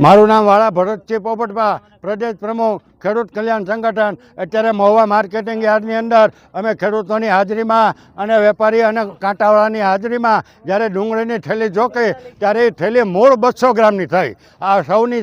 મારું નામ વાળા ભરતસિંહ પોપટભા પ્રદેશ પ્રમુખ. ખેડૂત કલ્યાણ સંગઠન, અત્યારે મહુવા માર્કેટિંગ યાર્ડની અંદર અમે ખેડૂતોની હાજરીમાં અને વેપારી અને કાંટાવાળાની હાજરીમાં જ્યારે ડુંગળીની થેલી જોકી, ત્યારે એ થેલી મૂળ બસો ગ્રામની થઈ. આ સૌની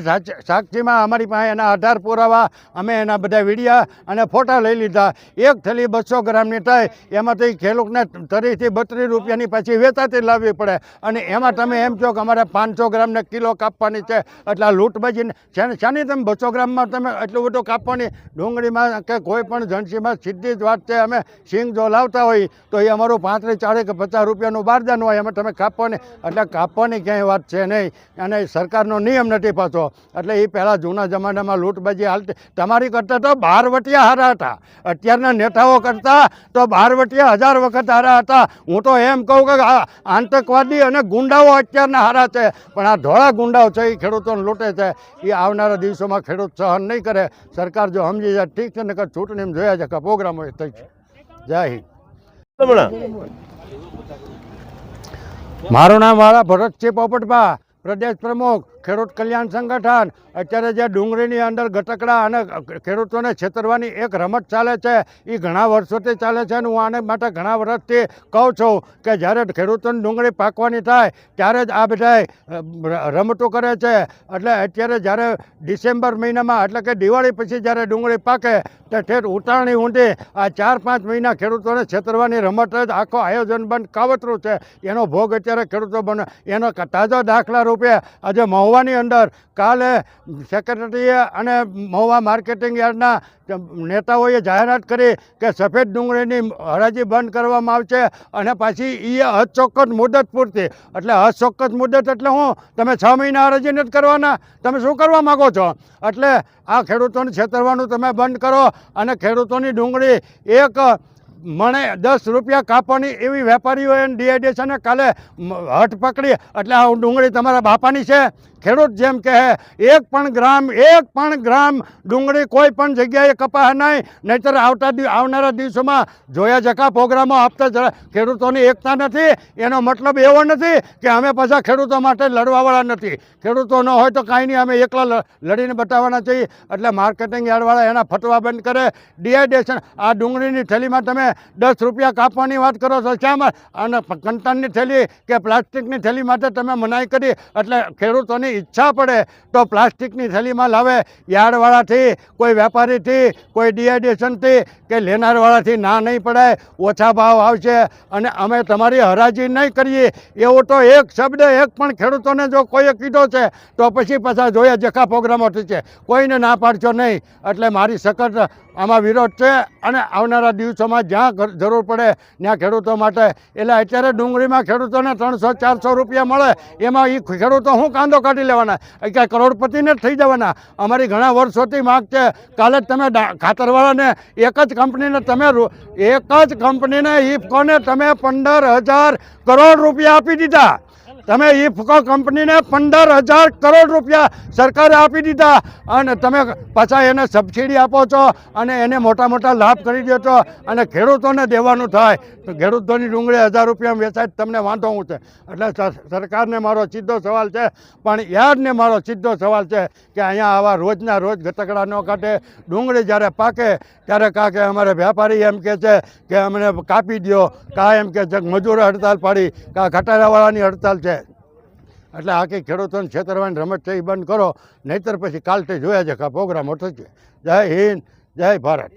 સાક્ષીમાં અમારી પાસે એના આધાર પુરાવા, અમે એના બધા વિડીયા અને ફોટા લઈ લીધા. એક થેલી બસો ગ્રામની થઈ, એમાંથી ખેડૂતને ત્રીસથી બત્રીસ રૂપિયાની પછી વેચાતી લાવવી પડે. અને એમાં તમે એમ છો કે અમારે પાંચસો ગ્રામને કિલો કાપવાની છે, એટલે આ બજીને શાની શાની તમે બસો ગ્રામમાં તમે એટલું બધું કાપવાની, ડુંગળીમાં કે કોઈ પણ જણસીમાં સીધી જ વાત છે, અમે સિંગ જો લાવતા હોઈએ તો એ અમારું પાંત્રીસ, ચાળીસ કે પચાસ રૂપિયાનું બારદાન હોય, એમાં તમે કાપવાની, એટલે કાપવાની ક્યાંય વાત છે નહીં. અને સરકારનો નિયમ નથી પાછો. એટલે એ પહેલાં જૂના જમાનામાં લૂંટબાજી હાલતી, તમારી કરતાં તો બારવટિયા હારા હતા. અત્યારના નેતાઓ કરતાં તો બારવટિયા હજાર વખત હારા હતા. હું તો એમ કહું કે આતંકવાદી અને ગુંડાઓ અત્યારના હારા છે. પણ આ ધોળા ગુંડાઓ છે, એ ખેડૂતોને લૂંટે છે. એ આવનારા દિવસોમાં ખેડૂત સહન નહીં કરે. સરકાર જો સમજી જાય ઠીક છે નકર ચૂંટણીમાં જોયા છે કે પ્રોગ્રામો થઈ છે. જય હિન્દ. મારું નામ વાળા ભરતસિંહ પોપટભા પ્રદેશ પ્રમુખ. ખેડૂત કલ્યાણ સંગઠન અત્યારે જે ડુંગળીની અંદર ગટકડા અને ખેડૂતોને છેતરવાની એક રમત ચાલે છે એ ઘણા વર્ષોથી ચાલે છે અને હું આને માટે ઘણા વર્ષથી કહું છું કે જ્યારે ખેડૂતોની ડુંગળી પાકવાની થાય, ત્યારે જ આ બધા રમતો કરે છે. એટલે અત્યારે જ્યારે ડિસેમ્બર મહિનામાં, એટલે કે દિવાળી પછી જ્યારે ડુંગળી પાકે, તો ઠેઠ ઉતારણી ઊંડી આ ચાર પાંચ મહિના ખેડૂતોને છેતરવાની રમત જ આખો આયોજન બંધ કાવતરું છે. એનો ભોગ અત્યારે ખેડૂતો બને, એનો તાજો દાખલા રૂપે આજે મહુવાની અંદર કાલે સેક્રેટરીએ અને મહુવા માર્કેટિંગ યાર્ડના નેતાઓએ જાહેરાત કરી કે સફેદ ડુંગળીની હરાજી બંધ કરવામાં આવશે અને પાછી એ અચોક્કસ મુદત પૂરતી. એટલે અચોક્કસ મુદત એટલે હું, તમે છ મહિના હરાજી નથી કરવાના. તમે શું કરવા માગો છો? એટલે આ ખેડૂતોને છેતરવાનું તમે બંધ કરો અને ખેડૂતોની ડુંગળી એક મણે દસ રૂપિયા કાપવાની એવી વેપારીઓએ ડીઆઈડીએસને કાલે હટ પકડી. એટલે આ ડુંગળી તમારા બાપાની છે. ખેડૂત જેમ કહે, એક પણ ગ્રામ, એક પણ ગ્રામ ડુંગળી કોઈ પણ જગ્યાએ કપાય નહીં, નહીંતર આવતા આવનારા દિવસોમાં જોયા જકા પ્રોગ્રામો આપતા ખેડૂતોની એકતા નથી, એનો મતલબ એવો નથી કે અમે પાછા ખેડૂતો માટે લડવાવાળા નથી. ખેડૂતો ન હોય તો કાંઈ નહીં, અમે એકલા લડીને બતાવવાના છીએ. એટલે માર્કેટિંગ યાર્ડવાળા એના ફટવા બંધ કરે. ડિહાઇડ્રેશન, આ ડુંગળીની થેલીમાં તમે દસ રૂપિયા કાપવાની વાત કરો છો, શા અને કંટનની થેલી કે પ્લાસ્ટિકની થેલી માટે તમે મનાઈ કરી. એટલે ખેડૂતોની ઈચ્છા પડે તો પ્લાસ્ટિકની થેલીમાં લાવે. યાર્ડવાળાથી, કોઈ વેપારીથી, કોઈ ડિહાઇડ્રેશનથી કે લેનારવાળાથી ના નહીં પડાય ઓછા ભાવ આવશે અને અમે તમારી હરાજી નહીં કરીએ. એવો તો એક શબ્દ, એક પણ ખેડૂતોને જો કોઈએ કીધો છે, તો પછી પાછા જોયા જખા પ્રોગ્રામો છે કોઈને ના પાડશો નહીં. એટલે મારી સખત આમાં વિરોધ છે અને આવનારા દિવસોમાં જ્યાં જરૂર પડે ત્યાં ખેડૂતો માટે. એટલે અત્યારે ડુંગળીમાં ખેડૂતોને ત્રણસો, ચારસો રૂપિયા મળે. એમાં એ ખેડૂતો હું કાંદો કાઢી લેવાના. કે કરોડપતિને જ થઈ જવાના. અમારી ઘણા વર્ષોથી માગ છે. કાલે જ તમે ખાતરવાળાને એક જ કંપનીને તમે એક જ કંપનીને ઇફકોને તમે પંદર હજાર કરોડ રૂપિયા આપી દીધા. તમે ઇફકો કંપનીને પંદર હજાર કરોડ રૂપિયા સરકારે આપી દીધા. અને તમે પાછા એને સબસિડી આપો છો અને એને મોટા મોટા લાભ કરી દો છો અને ખેડૂતોને દેવાનું થાય. તો ખેડૂતોની ડુંગળી હજાર રૂપિયા વેચાય તમને વાંધો હું છે? એટલે સરકારને મારો સીધો સવાલ છે, પણ યાદને મારો સીધો સવાલ છે કે અહીંયા આવા રોજના રોજ ગતકડા ન કાઢે. ડુંગળી જ્યારે પાકે, ત્યારે કા કે અમારે વેપારી એમ કહે છે કે અમને કાપી દો કા એમ કે છે મજૂર હડતાલ પાડી, કા ઘટાડાવાળાની હડતાલ છે. એટલે આ કંઈ ખેડૂતોને છેતરવાની રમત છે એ બંધ કરો. નહીંતર પછી કાલથી જોયા છે કે પ્રોગ્રામો થશે. જય હિન્દ, જય ભારત.